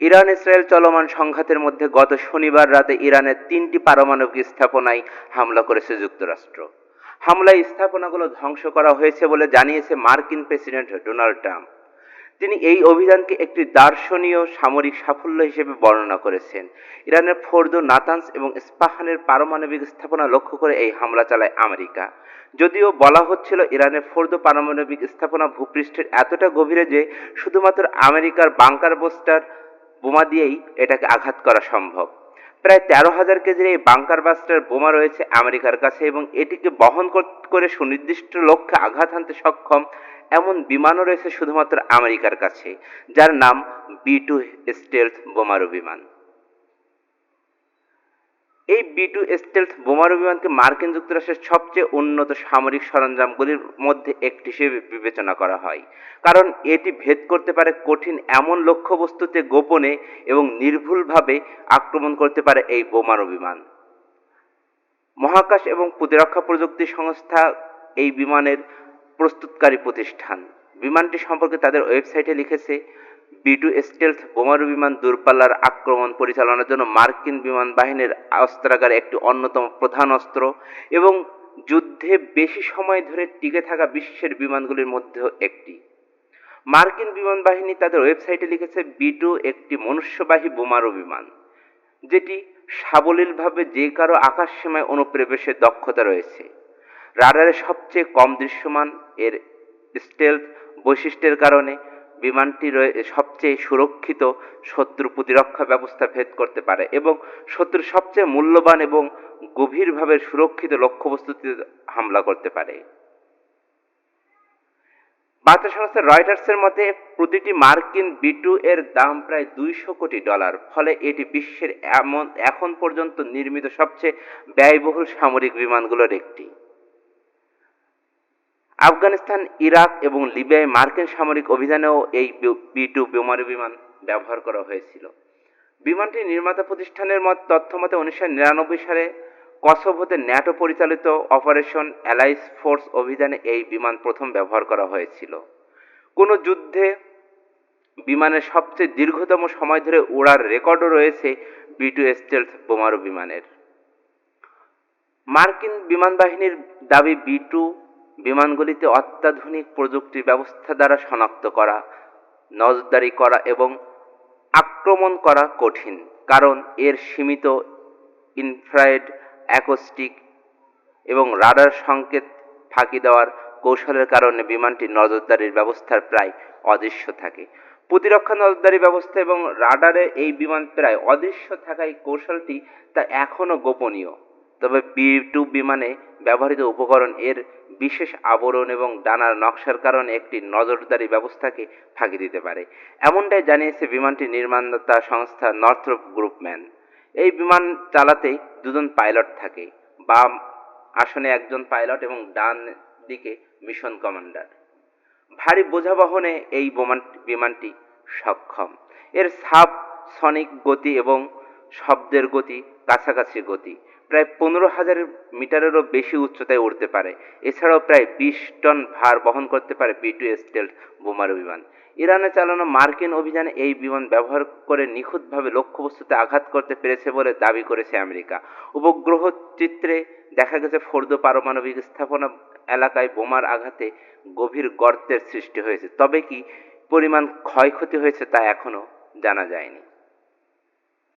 Iran Israel চলমান সংঘাতের মধ্যে গত শনিবার রাতে ইরানের তিনটি পারমাণবিক স্থাপনায় হামলা করেছে যুক্তরাষ্ট্র। হামলায় স্থাপনাগুলো ধ্বংস করা হয়েছে বলে জানিয়েছে মার্কিন প্রেসিডেন্ট ডোনাল্ড ট্রাম্প। তিনি এই অভিযানকে একটি দার্শনীয় সামরিক সাফল্য হিসেবে বর্ণনা করেছেন। ইরানের ফোর্দো নাতানস এবং স্পাহানের পারমাণবিক স্থাপনা লক্ষ্য করে এই হামলা চালায় আমেরিকা। যদিও বলা হচ্ছিল ইরানের ফোর্দো পারমাণবিক স্থাপনা ভূপৃষ্ঠের এতটা গভীরে যে শুধুমাত্র আমেরিকার বাংকার বোস্টার বোমা দিয়েই এটাকে আঘাত করা সম্ভব। প্রায় তেরো হাজার কেজির এই বাংকার বাস্টার বোমা রয়েছে আমেরিকার কাছে এবং এটিকে বহন করে সুনির্দিষ্ট লক্ষ্যে আঘাত হানতে সক্ষম এমন বিমানও রয়েছে শুধুমাত্র আমেরিকার কাছে, যার নাম বি টু স্টেলথ বোমারু বিমান। এই বি টু স্টেলথ বোমারু বিমানকে মার্কিন যুক্তরাষ্ট্রের সবচেয়ে উন্নত সামরিক সরঞ্জামগুলির মধ্যে একটি হিসেবে বিবেচনা করা হয়। কারণ এটি ভেদ করতে পারে কঠিন এমন লক্ষ্যবস্তুতে গোপনে এবং নির্ভুলভাবে আক্রমণ করতে পারে এই বোমারু বিমান। মহাকাশ এবং প্রতিরক্ষা প্রযুক্তি সংস্থা এই বিমানের প্রস্তুতকারী প্রতিষ্ঠান। বিমানটি সম্পর্কে তাদের ওয়েবসাইটে লিখেছে বি টু স্টেলথ বোমারু বিমান দূরপাল্লার আক্রমণ পরিচালনার জন্য মার্কিন বিমান বাহিনীর অস্ত্রাগারে একটি অন্যতম প্রধান অস্ত্র এবং যুদ্ধে বেশি সময় ধরে টিকে থাকা বিশ্বের বিমানগুলির মধ্যেও একটি। মার্কিন বিমান বাহিনী তাদের ওয়েবসাইটে লিখেছে, বি টু একটি মনুষ্যবাহী বোমারু বিমান, যেটি সাবলীলভাবে যে কারও আকাশ সীমায় অনুপ্রবেশের দক্ষতা রয়েছে। রাডারে সবচেয়ে কম দৃশ্যমান এর স্টেলথ বৈশিষ্ট্যের কারণে বিমানটি সবচেয়ে সুরক্ষিত শত্রু প্রতিরক্ষা ব্যবস্থা ভেদ করতে পারে এবং শত্রুর সবচেয়ে মূল্যবান এবং গভীরভাবে সুরক্ষিত লক্ষ্যবস্তুতে হামলা করতে পারে। বার্তা সংস্থা রয়টার্সের মতে, প্রতিটি মার্কিন বি টু এর দাম প্রায় দুইশো কোটি ডলার, ফলে এটি বিশ্বের এমন, এখন পর্যন্ত নির্মিত সবচেয়ে ব্যয়বহুল সামরিক বিমানগুলোর একটি। আফগানিস্তান, ইরাক এবং লিবিয়ায় মার্কিন সামরিক অভিযানেও এই বি টু বোমারু বিমান ব্যবহার করা হয়েছিল। বিমানটি নির্মাতা প্রতিষ্ঠানের মত তথ্য মতে উনিশশো নিরানব্বই সালে কসোভোতে ন্যাটো পরিচালিত অপারেশন অ্যালাইস ফোর্স অভিযানে এই বিমান প্রথম ব্যবহার করা হয়েছিল। কোনো যুদ্ধে বিমানের সবচেয়ে দীর্ঘতম সময় ধরে ওড়ার রেকর্ডও রয়েছে বি টু স্টেলথ বোমারু বিমানের। মার্কিন বিমান বাহিনীর দাবি বি টু বিমানগুলিতে অত্যাধুনিক প্রযুক্তির ব্যবস্থা দ্বারা শনাক্ত করা, নজরদারি করা এবং আক্রমণ করা কঠিন, কারণ এর সীমিত ইনফ্রারেড, অ্যাকোস্টিক এবং রাডার সংকেত ফাঁকি দেওয়ার কৌশলের কারণে বিমানটি নজরদারির ব্যবস্থার প্রায় অদৃশ্য থাকে। প্রতিরক্ষা নজরদারি ব্যবস্থা এবং রাডারে এই বিমান প্রায় অদৃশ্য থাকায় কৌশলটি তা এখনও গোপনীয়। তবে বি টু বিমানে ব্যবহৃত উপকরণ এর বিশেষ আবরণ এবং ডানার নকশার কারণে একটি নজরদারি ব্যবস্থাকে ফাঁকি দিতে পারে। এমনটাই জানিয়েছে বিমানটির নির্মাণদাতা সংস্থা নর্থ্রপ গ্রুপম্যান। এই বিমান চালাতে দুজন পাইলট থাকে। বাম আসনে একজন পাইলট এবং ডান দিকে মিশন কমান্ডার। ভারী বোঝা বহনে এই বোমান, বিমানটি সক্ষম। এর সাব সনিক গতি এবং শব্দের গতি, কাছাকাছি গতি। প্রায় পনেরো হাজার মিটারেরও বেশি উচ্চতায় উড়তে পারে। এছাড়াও প্রায় বিশ টন ভার বহন করতে পারে বি টু স্টেলথ বোমারু বিমান। ইরানে চালানো মার্কিন অভিযানে এই বিমান ব্যবহার করে নিখুঁতভাবে লক্ষ্যবস্তুতে আঘাত করতে পেরেছে বলে দাবি করেছে আমেরিকা। উপগ্রহ চিত্রে দেখা গেছে, ফোর্দো পারমাণবিক স্থাপনা এলাকায় বোমার আঘাতে গভীর গর্তের সৃষ্টি হয়েছে। তবে কি পরিমাণ ক্ষয়ক্ষতি হয়েছে তা এখনও জানা যায়নি।